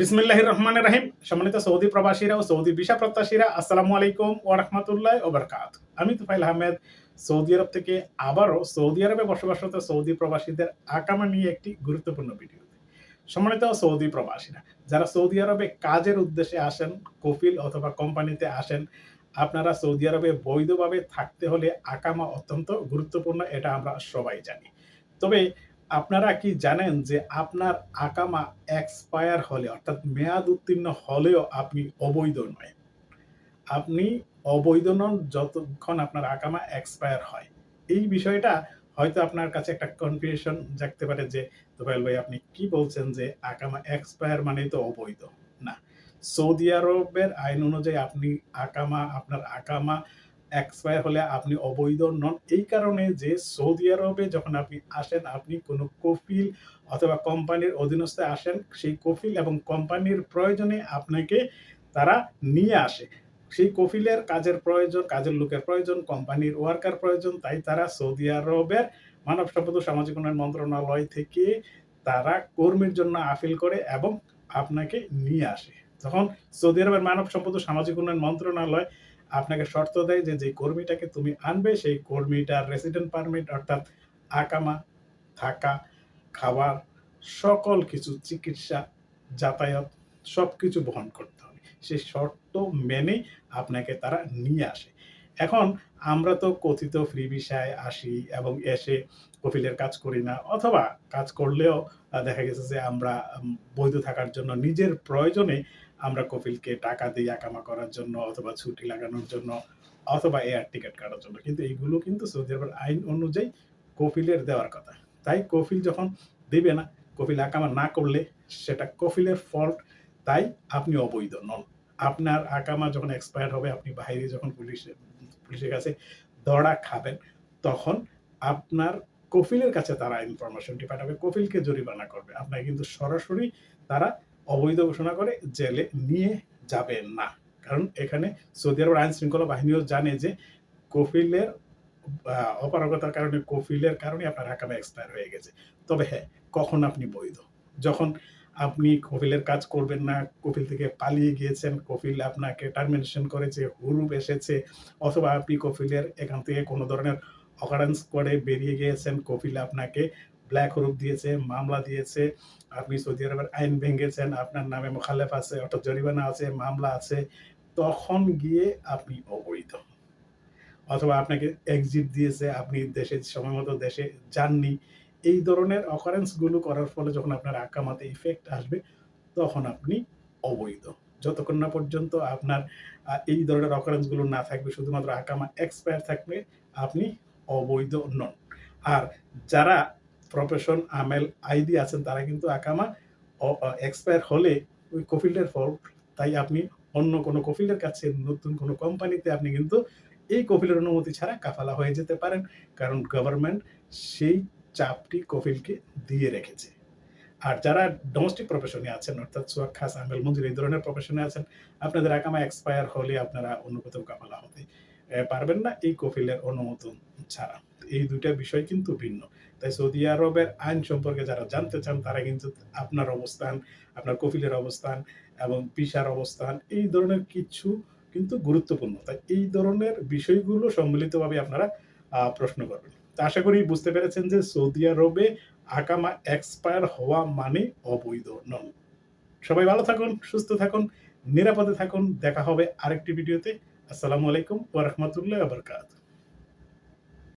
বিসমিল্লাহ রহমান রাহিম। সম্মানিত সৌদি প্রবাসীরা ও সৌদি ভিসা প্রত্যাশীরা, আসসালামু আলাইকুম ও রহমতুল্লাহ ওবরকাত আমি তুফাইল আহমেদ, সৌদি আরব থেকে আবারও সৌদি আরবে বসবাসরত সৌদি প্রবাসীদের আকামা নিয়ে একটি গুরুত্বপূর্ণ ভিডিও। সম্মানিত সৌদি প্রবাসীরা, যারা সৌদি আরবে কাজের উদ্দেশ্যে আসেন, কফিল অথবা কোম্পানিতে আসেন, আপনারা সৌদি আরবে বৈধভাবে থাকতে হলে আকামা অত্যন্ত গুরুত্বপূর্ণ, এটা আমরা সবাই জানি। তবে আপনারা কি জানেন যে আপনার আকামা এক্সপায়ার হলে, অর্থাৎ মেয়াদ উত্তীর্ণ হলেও আপনি অবৈধ নয়। আপনি অবৈধ নন যতক্ষণ আপনার আকামা এক্সপায়ার হয়। এই বিষয়টা হয়তো আপনার কাছে একটা কনফিউশন জাগতে পারে যে তোফাইল ভাই, আপনি কি বলছেন যে আকামা এক্সপায়ার মানেই তো অবৈধ? না। সৌদি আরবের আইন অনুযায়ী আপনি আকামা, আপনার আকামা এক্সপায়ার হলে আপনি অবৈধ নন। এই কারণে যে সৌদি আরবে যখন আপনি আসেন, আপনি কোনো কফিল অথবা কোম্পানির অধীনস্থে আসেন, সেই কফিল এবং কোম্পানির প্রয়োজনে আপনাকে তারা নিয়ে আসে। সেই কফিলের কাজের প্রয়োজন, কাজের লোকের প্রয়োজন, কোম্পানির ওয়ার্কার প্রয়োজন, তাই তারা সৌদি আরবের মানব সম্পদ সামাজিক উন্নয়ন মন্ত্রণালয় থেকে তারা কর্মীর জন্য আপিল করে এবং আপনাকে নিয়ে আসে। তখন সৌদি আরবের মানব সম্পদ সামাজিক উন্নয়ন মন্ত্রণালয় আপনাকে শর্ত দেয় যে যে কর্মীটাকে তুমি আনবে, সেই কর্মীটার রেসিডেন্ট পারমিট অর্থাৎ আকামা, থাকা খাবার সকল কিছু, চিকিৎসা, যাতায়াত সব কিছু বহন করতে হবে। সেই শর্ত মেনে আপনাকে তারা নিয়ে আসে। এখন আমরা তো কথিত ফ্রি ভিসায় আসি এবং এসে কফিলের কাজ করি না, অথবা কাজ করলেও দেখা গেছে যে আমরা বৈধ থাকার জন্য নিজের প্রয়োজনে আমরা কপিলকে টাকা দিয়ে আকামা করার জন্য অথবা ছুটি লাগানোর জন্য অথবা এয়ার টিকিট কাটার জন্য। কিন্তু এইগুলো কিন্তু সৌদি আরবের আইন অনুযায়ী কপিলের দেওয়ার কথা। তাই কপিল যখন দেবে না, কপিল আকামা না করলে সেটা কপিলের ফল্ট তাই আপনি অবৈধ নন। আপনার আকামা যখন এক্সপায়ার হবে, আপনি বাইরে যখন পুলিশে, পুলিশের কাছে দড়া খাবেন, তখন আপনার কফিলের কাছে তারা ইনফরমেশনটি পাঠাবে কফিলকে জরিমানা করবে। আপনাকে কিন্তু সরাসরি তারা অবৈধ ঘোষণা করে জেলে নিয়ে যাবে না। কারণ এখানে সৌদি আরবের আইন শৃঙ্খলা বাহিনীও জানে যে কফিলের অপারগতার কারণে কফিলের কারণে আপনার হাকামে এক্সপায়ার হয়ে গেছে। তবে হ্যাঁ কখন আপনি বৈধ? যখন আপনি কফিলের কাজ করবেন না, কফিল থেকে পালিয়ে গিয়েছেন, কফিল আপনাকে টার্মিনেশন করেছে, হুরুপ এসেছে, অথবা আপনি কফিলের এখান থেকে কোনো ধরনের অকারেন্স করে বেরিয়ে গিয়েছেন, কফিল আপনাকে ব্ল্যাক হরুপ দিয়েছে, মামলা দিয়েছে, আপনি সৌদি আরবের আইন ভেঙেছেন, আপনার নামে মোখালেফ আছে, অর্থাৎ জরিমানা আছে, মামলা আছে, তখন গিয়ে আপনি অবৈধ। অথবা আপনাকে এক্সিট দিয়েছে, আপনি দেশে, সময় মতো দেশে যাননি। এই ধরনের অকারেন্সগুলো করার ফলে যখন আপনার আকামাতে ইফেক্ট আসবে, তখন আপনি অবৈধ। যতক্ষণ না পর্যন্ত আপনার এই ধরনের অকারেন্সগুলো না থাকবে, শুধুমাত্র আকামা এক্সপায়ার থাকবে, আপনি অবৈধ নন। আর যারা প্রফেশন আমেল আইডি আছেন, তারা কিন্তু আকামা এক্সপায়ার হলে ওই কফিল্ডের ফল্ট তাই আপনি অন্য কোনো কফিলের কাছে, নতুন কোনো কোম্পানিতে আপনি কিন্তু এই কফিলের অনুমতি ছাড়া কাফালা হয়ে যেতে পারেন। কারণ গভর্নমেন্ট সেই চাপটি কফিলকে দিয়ে রেখেছে। আর যারা ডোমেস্টিক প্রফেশনে আছেন, অর্থাৎ সোয়াক খাস, আমেল মঞ্জুর, এই ধরনের প্রফেশনে আছেন, আপনাদের আকামা এক্সপায়ার হলে আপনারা অন্য কোথাও কাফালা হতে পারবেন না এই কফিলের অনুমোদন ছাড়া। এই দুইটা বিষয় কিন্তু ভিন্ন। তাই সৌদি আরবের আইন সম্পর্কে যারা জানতে চান, তারা কিন্তু আপনার অবস্থান, আপনার কফিলের অবস্থান এবং পিসার অবস্থান, এই ধরনের কিছু কিন্তু গুরুত্বপূর্ণ। তাই এই ধরনের বিষয়গুলো সম্মিলিতভাবে আপনারা প্রশ্ন করবেন। তো আশা করি বুঝতে পেরেছেন যে সৌদি আরবে আকামা এক্সপায়ার হওয়া মানে অবৈধ নন সবাই ভালো থাকুন, সুস্থ থাকুন, নিরাপদে থাকুন। দেখা হবে আরেকটি ভিডিওতে। আসসালামু আলাইকুম ওয়া রাহমাতুল্লাহি ওয়া বারাকাতুহু।